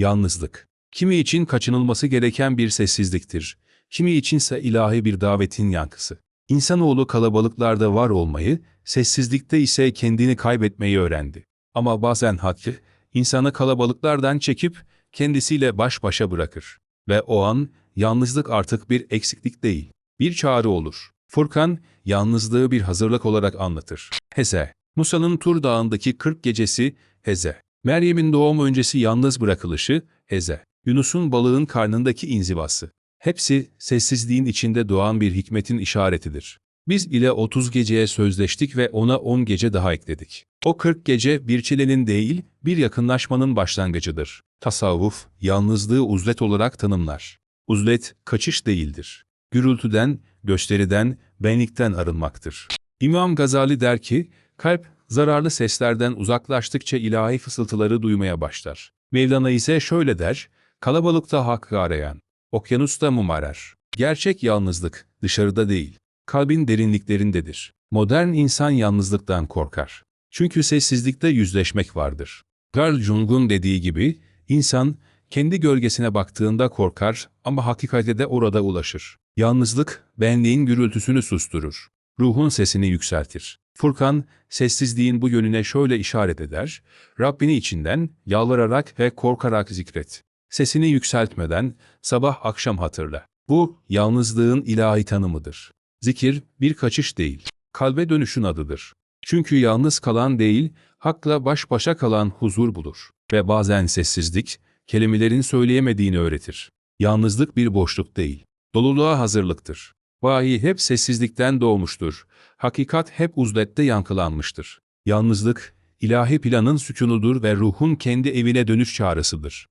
Yalnızlık. Kimi için kaçınılması gereken bir sessizliktir. Kimi içinse ilahi bir davetin yankısı. İnsanoğlu kalabalıklarda var olmayı, sessizlikte ise kendini kaybetmeyi öğrendi. Ama bazen hakkı, insanı kalabalıklardan çekip kendisiyle baş başa bırakır. Ve o an yalnızlık artık bir eksiklik değil, bir çağrı olur. Furkan, yalnızlığı bir hazırlık olarak anlatır. Heze, Musa'nın Tur Dağı'ndaki 40 gecesi Heze. Meryem'in doğum öncesi yalnız bırakılışı Heze. Yunus'un balığın karnındaki inzivası. Hepsi sessizliğin içinde doğan bir hikmetin işaretidir. Biz ile 30 geceye sözleştik ve ona 10 gece daha ekledik. O 40 gece bir çilenin değil, bir yakınlaşmanın başlangıcıdır. Tasavvuf, yalnızlığı uzlet olarak tanımlar. Uzlet, kaçış değildir. Gürültüden, gösteriden, benlikten arınmaktır. İmam Gazali der ki, kalp, zararlı seslerden uzaklaştıkça ilahi fısıltıları duymaya başlar. Mevlana ise şöyle der, kalabalıkta hakkı arayan, okyanusta mum arar. Gerçek yalnızlık, dışarıda değil, kalbin derinliklerindedir. Modern insan yalnızlıktan korkar. Çünkü sessizlikte yüzleşmek vardır. Carl Jung'un dediği gibi, insan kendi gölgesine baktığında korkar ama hakikate de orada ulaşır. Yalnızlık, benliğin gürültüsünü susturur. Ruhun sesini yükseltir. Furkan, sessizliğin bu yönüne şöyle işaret eder, Rabbini içinden, yalvararak ve korkarak zikret. Sesini yükseltmeden, sabah akşam hatırla. Bu, yalnızlığın ilahi tanımıdır. Zikir, bir kaçış değil, kalbe dönüşün adıdır. Çünkü yalnız kalan değil, hakla baş başa kalan huzur bulur. Ve bazen sessizlik, kelimelerin söyleyemediğini öğretir. Yalnızlık bir boşluk değil, doluluğa hazırlıktır. Vahiy hep sessizlikten doğmuştur. Hakikat hep uzlette yankılanmıştır. Yalnızlık, ilahi planın sükunudur ve ruhun kendi evine dönüş çağrısıdır.